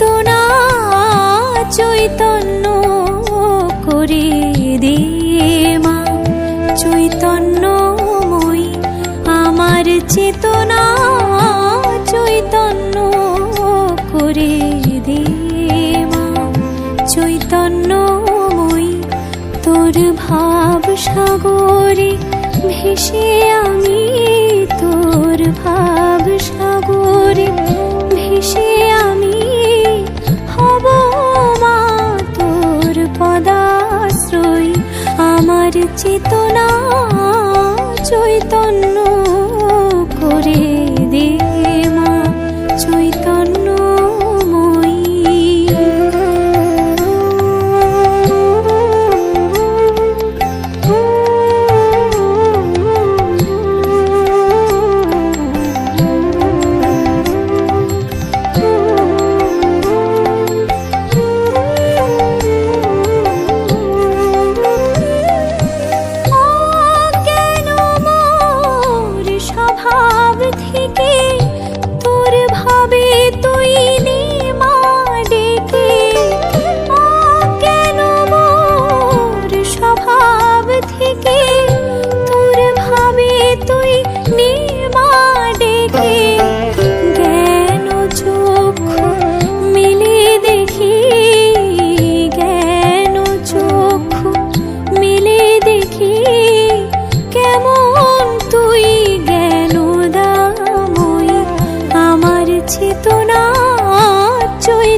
চেতনা চৈতন্য করে দে মা। আমার চেতনা চৈতন্য করে তোর সাগরে ভেসে আমি, তোর ভাব সাগরে আমার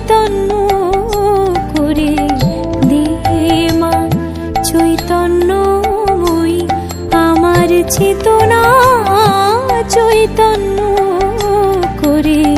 চৈতন্য করে মা চৈতন্যময়ী আমার চেতনা চৈতন্য করে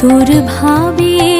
তোর ভাবের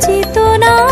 চেতনা